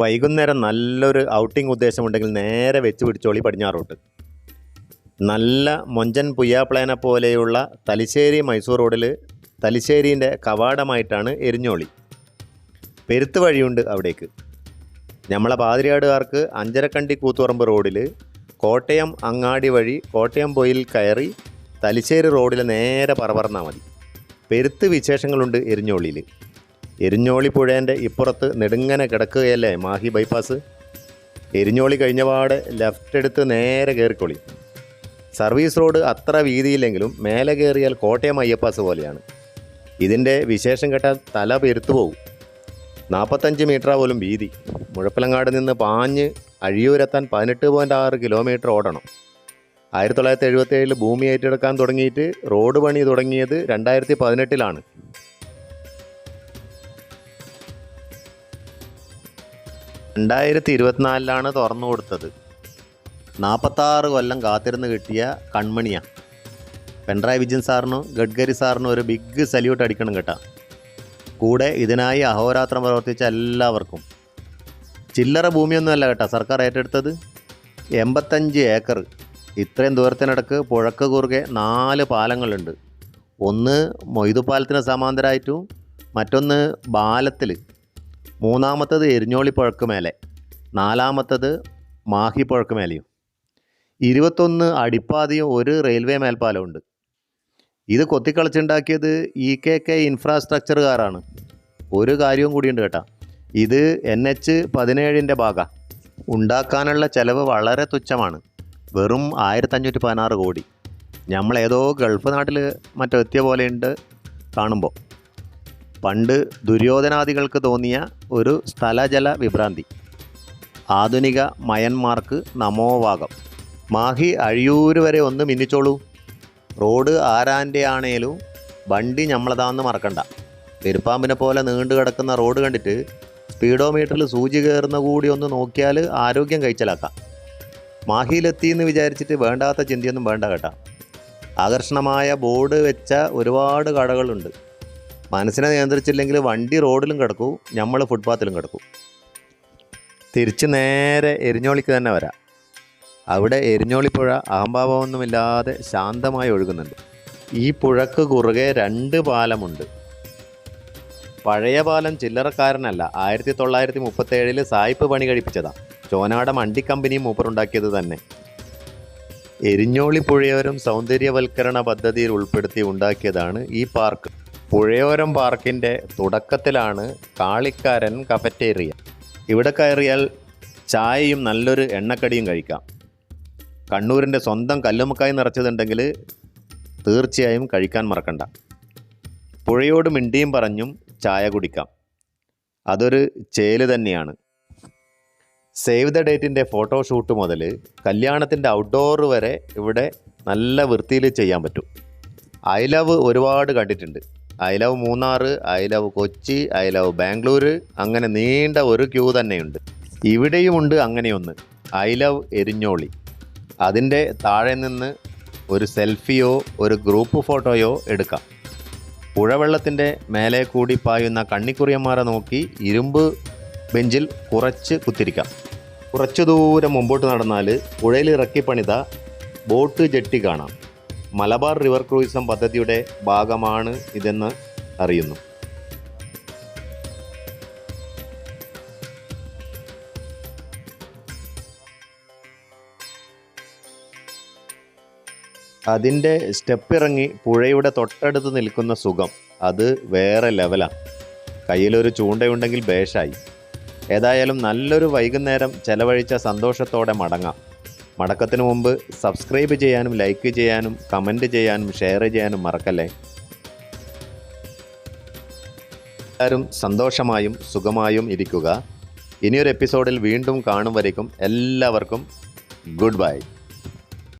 വൈകുന്നേരം നല്ലൊരു ഔട്ടിംഗ് ഉദ്ദേശമുണ്ടെങ്കിൽ നേരെ വെച്ച് പിടിച്ചോളി പടിഞ്ഞാറോട്ട് നല്ല മൊഞ്ചൻ പുയ്യാപ്ലേനെ പോലെയുള്ള തലശ്ശേരി മൈസൂർ റോഡിൽ തലശ്ശേരിന്റെ കവാടമായിട്ടാണ് എരിഞ്ഞോളി. പെരുത്ത് വഴിയുണ്ട് അവിടേക്ക്. നമ്മളെ പാതിരിയാടുകാർക്ക് അഞ്ചരക്കണ്ടി കൂത്തുപറമ്പ് റോഡിൽ കോട്ടയം അങ്ങാടി വഴി കോട്ടയം പോയിൽ കയറി തലശ്ശേരി റോഡിൽ നേരെ പറപറന്നാൽ മതി. പെരുത്ത് വിശേഷങ്ങളുണ്ട് എരിഞ്ഞോളിയിൽ എരിഞ്ഞോളി പുഴേന്റെ ഇപ്പുറത്ത് നെടുങ്ങനെ കിടക്കുകയല്ലേ? മാഹി ബൈപ്പാസ്. എരിഞ്ഞോളി കഴിഞ്ഞപാട് ലെഫ്റ്റ് എടുത്ത് നേരെ കയറിക്കൊളി. സർവീസ് റോഡ് അത്ര വീതിയില്ലെങ്കിലും മേലെ കയറിയാൽ കോട്ടയം അയ്യപ്പാസ് പോലെയാണ്. ഇതിന്റെ വിശേഷം കേട്ടാൽ തല പെരുത്തു പോകും നാൽപ്പത്തഞ്ച് മീറ്റർ പോലും വീതി. മുഴപ്പിലങ്ങാട് നിന്ന് പാഞ്ഞ് അഴിയൂരെത്താൻ പതിനെട്ട് പോയിന്റ് ആറ് കിലോമീറ്റർ ഓടണം. ആയിരത്തി തൊള്ളായിരത്തി എഴുപത്തി ഏഴിൽ ഭൂമി ഏറ്റെടുക്കാൻ തുടങ്ങിയിട്ട് റോഡ് പണി തുടങ്ങിയത് രണ്ടായിരത്തി പതിനെട്ടിലാണ്. രണ്ടായിരത്തി ഇരുപത്തിനാലിലാണ് തുറന്നു കൊടുത്തത്. നാൽപ്പത്താറ് കൊല്ലം കാത്തിരുന്ന് കിട്ടിയ കൺമണിയാണ് പിണറായി വിജയൻ സാറിനും ഗഡ്കരി സാറിനും ഒരു ബിഗ് സല്യൂട്ട് അടിക്കണം കേട്ടോ. കൂടെ ഇതിനായി അഹോരാത്രം പ്രവർത്തിച്ച എല്ലാവർക്കും. ചില്ലറ ഭൂമിയൊന്നുമല്ല കേട്ടോ സർക്കാർ ഏറ്റെടുത്തത്. എൺപത്തഞ്ച് ഏക്കർ. ഇത്രയും ദൂരത്തിനിടക്ക് പുഴക്ക് കുറുകെ നാല് പാലങ്ങളുണ്ട്. ഒന്ന് മൊയ്തു പാലത്തിന് സമാന്തരമായിട്ടും മറ്റൊന്ന് ബാലത്തിൽ മൂന്നാമത്തത് എരിഞ്ഞോളി പുഴക്ക് മേലെ നാലാമത്തത് മാഹി പുഴക്ക് മേലെയും. ഇരുപത്തൊന്ന് അടിപ്പാതയും ഒരു റെയിൽവേ മേൽപ്പാലമുണ്ട് ഇത് കൊത്തിക്കളിച്ചുണ്ടാക്കിയത് ഇ കെ കെ ഇൻഫ്രാസ്ട്രക്ചറുകാരാണ്. ഒരു കാര്യവും കൂടിയുണ്ട് കേട്ടാ. ഇത് എൻ എച്ച് പതിനേഴിന്റെ ഭാഗ. ഉണ്ടാക്കാനുള്ള ചിലവ് വളരെ തുച്ഛമാണ്. വെറും ആയിരത്തഞ്ഞൂറ്റി പതിനാറ് കോടി. നമ്മളേതോ ഗൾഫ് നാട്ടിൽ മറ്റോ എത്തിയ പോലെയുണ്ട് കാണുമ്പോൾ പണ്ട് ദുര്യോധനാദികൾക്ക് തോന്നിയ ഒരു സ്ഥലജല വിഭ്രാന്തി. ആധുനിക മയന്മാർക്ക് നമോവാകം മാഹി അഴിയൂര് വരെ ഒന്ന് മിന്നിച്ചോളൂ. റോഡ് ആരാന്റെ ആണേലും വണ്ടി ഞമ്മളതാന്ന് മറക്കണ്ട. പെരുപ്പാമ്പിനെ പോലെ നീണ്ടു കിടക്കുന്ന റോഡ് കണ്ടിട്ട് സ്പീഡോമീറ്ററിൽ സൂചി കയറുന്ന കൂടി ഒന്ന് നോക്കിയാൽ ആരോഗ്യം കഴിച്ചലാക്കാം. മാഹിയിലെത്തി എന്ന് വിചാരിച്ചിട്ട് വേണ്ടാത്ത ചിന്തയൊന്നും വേണ്ട കേട്ടാ. ആകർഷണമായ ബോർഡ് വെച്ച ഒരുപാട് കടകളുണ്ട്. മനസ്സിനെ നിയന്ത്രിച്ചില്ലെങ്കിൽ വണ്ടി റോഡിലും കിടക്കൂ നമ്മൾ ഫുട്പാത്തിലും കിടക്കും. തിരിച്ച് നേരെ എരിഞ്ഞോളിക്ക് തന്നെ വരാം. അവിടെ എരിഞ്ഞോളിപ്പുഴ അഹംഭാവമൊന്നുമില്ലാതെ ശാന്തമായി ഒഴുകുന്നുണ്ട്. ഈ പുഴക്ക് കുറുകെ രണ്ട് പാലമുണ്ട്. പഴയ പാലം ചില്ലറക്കാരനല്ല ആയിരത്തി തൊള്ളായിരത്തി മുപ്പത്തേഴിൽ സായിപ്പ് പണി കഴിപ്പിച്ചതാണ് ചോനാട മണ്ടി കമ്പനിയും മൂപ്പറുണ്ടാക്കിയത് തന്നെ. എരിഞ്ഞോളി പുഴയോരം സൗന്ദര്യവൽക്കരണ പദ്ധതിയിൽ ഉൾപ്പെടുത്തി ഉണ്ടാക്കിയതാണ് ഈ പാർക്ക്. പുഴയോരം പാർക്കിന്റെ തുടക്കത്തിലാണ് കാളിക്കാരൻ കഫറ്റേറിയ. ഇവിടെ കയറിയാൽ ചായയും നല്ലൊരു എണ്ണക്കടിയും കഴിക്കാം. കണ്ണൂരിന്റെ സ്വന്തം കല്ലുമക്കായി നിറച്ചതുണ്ടെങ്കിൽ തീർച്ചയായും കഴിക്കാൻ മറക്കണ്ട. പുഴയോട് മിണ്ടിയും പറഞ്ഞും ചായ കുടിക്കാം. അതൊരു ചേൽ തന്നെയാണ്. സേവ് ദ ഡേറ്റിന്റെ ഫോട്ടോഷൂട്ട് മുതൽ കല്യാണത്തിന്റെ ഔട്ട്ഡോർ വരെ ഇവിടെ നല്ല വൃത്തിയിൽ ചെയ്യാൻ പറ്റും. ഐ ലവ് ഒരുപാട് കണ്ടിട്ടുണ്ട്. I love Munnar I love Kochi I love Bangalore അങ്ങനെ നീണ്ട ഒരു ക്യൂ തന്നെയുണ്ട്. ഇവിടെയുമുണ്ട് അങ്ങനെയൊന്ന്. I love Erinjoli. അതിന്റെ താഴെ നിന്ന് ഒരു സെൽഫിയോ ഒരു ഗ്രൂപ്പ് ഫോട്ടോയോ എടുക്കാം. പുഴവെള്ളത്തിന്റെ മേലെ കൂടി പായുന്ന കണ്ണിക്കുറിയന്മാരെ നോക്കി ഇരുമ്പ് ബെഞ്ചിൽ കുറച്ച് കുത്തിരിക്കാം. കുറച്ചു ദൂരം മുമ്പോട്ട് നടന്നാൽ പുഴയിൽ ഇറക്കി പണിത ബോട്ട് ജെട്ടി കാണാം. മലബാർ റിവർ ക്രൂയിസം പദ്ധതിയുടെ ഭാഗമാണ് ഇതെന്ന് അറിയുന്നു. അതിന്റെ സ്റ്റെപ്പ് ഇറങ്ങി പുഴയുടെ തൊട്ടടുത്ത് നിൽക്കുന്ന സുഖം അത് വേറെ ലെവലാണ് കയ്യിലൊരു ചൂണ്ടയുണ്ടെങ്കിൽ ബേഷായി. ഏതായാലും നല്ലൊരു വൈകുന്നേരം ചെലവഴിച്ച സന്തോഷത്തോടെ മടങ്ങാം. മടക്കത്തിന് മുമ്പ് സബ്സ്ക്രൈബ് ചെയ്യാനും ലൈക്ക് ചെയ്യാനും കമന്റ് ചെയ്യാനും ഷെയർ ചെയ്യാനും മറക്കല്ലേ? എല്ലാവരും സന്തോഷമായും സുഖമായും ഇരിക്കുക. ഇനിയൊരു എപ്പിസോഡിൽ വീണ്ടും കാണും വരയ്ക്കും എല്ലാവർക്കും ഗുഡ് ബൈ.